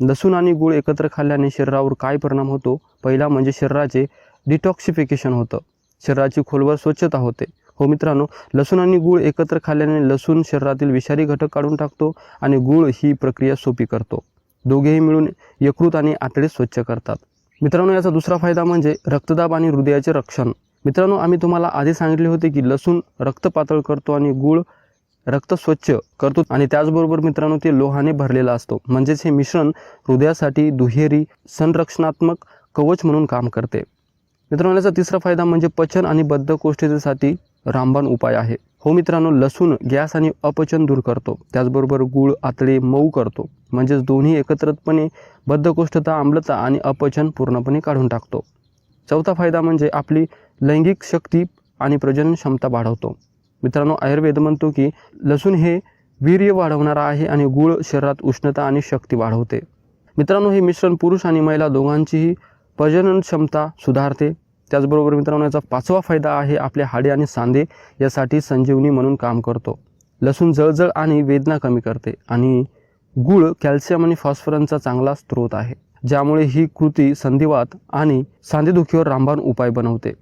लसूण आणि गूळ एकत्र खाल्ल्याने शरीरावर काय परिणाम होतो? पहिला म्हणजे शरीराचे डिटॉक्सिफिकेशन होतं. शरीराची खोलवर स्वच्छता होते. हो मित्रांनो लसूण आणि गूळ एकत्र खाल्ल्याने लसूण शरीरातील विषारी घटक काढून टाकतो आणि गूळ ही प्रक्रिया सोपी करतो. दोघेही मिळून यकृत आणि आतडे स्वच्छ करतात. मित्रांनो याचा दुसरा फायदा म्हणजे रक्तदाब आणि हृदयाचे रक्षण. मित्रांनो आम्ही तुम्हाला आधी सांगितले होते की लसूण रक्त पातळ करतो आणि गूळ रक्त स्वच्छ करतो आणि त्याचबरोबर मित्रांनो ते लोहाने भरलेला असतो. म्हणजेच हे मिश्रण हृदयासाठी दुहेरी संरक्षणात्मक कवच म्हणून काम करते. मित्रांनो याचा तिसरा फायदा म्हणजे पचन आणि बद्धकोष्ठतेसाठी रामबाण उपाय आहे. हो मित्रांनो लसूण गॅस आणि अपचन दूर करतो. त्याचबरोबर गूळ आतडे मऊ करतो. म्हणजेच दोन्ही एकत्रितपणे बद्धकोष्ठता आम्लता आणि अपचन पूर्णपणे काढून टाकतो. चौथा फायदा म्हणजे आपली लैंगिक शक्ती आणि प्रजनन क्षमता वाढवतो. मित्रांनो आयुर्वेद म्हणतो की लसूण हे वीर्य वाढवणारा आहे आणि गूळ शरीरात उष्णता आणि शक्ती वाढवते. मित्रांनो हे मिश्रण पुरुष आणि महिला दोघांचीही प्रजनन क्षमता सुधारते. त्याचबरोबर मित्रांनो याचा पाचवा फायदा आहे आपले हाडे आणि सांधे यासाठी संजीवनी म्हणून काम करतो. लसूण जळजळ आणि वेदना कमी करते आणि गूळ कॅल्शियम आणि फॉस्फरसचा चांगला स्रोत आहे ज्यामुळे ही कृती संधिवात आणि सांधेदुखीवर रामबाण उपाय बनवते.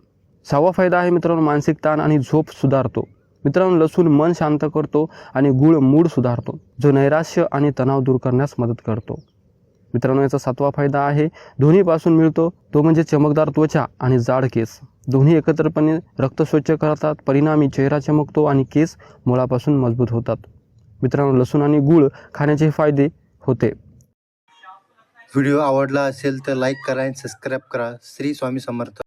सहावा फायदा आहे मित्रांनो मानसिक ताण आणि झोप सुधारतो. मित्रांनो लसूण मन शांत करतो आणि गूळ मूड सुधारतो जो नैराश्य आणि तणाव दूर करण्यास मदत करतो. मित्रांनो याचा सातवा फायदा आहे दोन्हीपासून मिळतो तो म्हणजे चमकदार त्वचा आणि जाड केस. दोन्ही एकत्रपणे रक्त स्वच्छ करतात परिणामी चेहरा चमकतो आणि केस मुळापासून मजबूत होतात. मित्रांनो लसूण आणि गूळ खाण्याचे फायदे होते. व्हिडिओ आवडला असेल तर लाईक करा आणि सबस्क्राईब करा. श्री स्वामी समर्थ.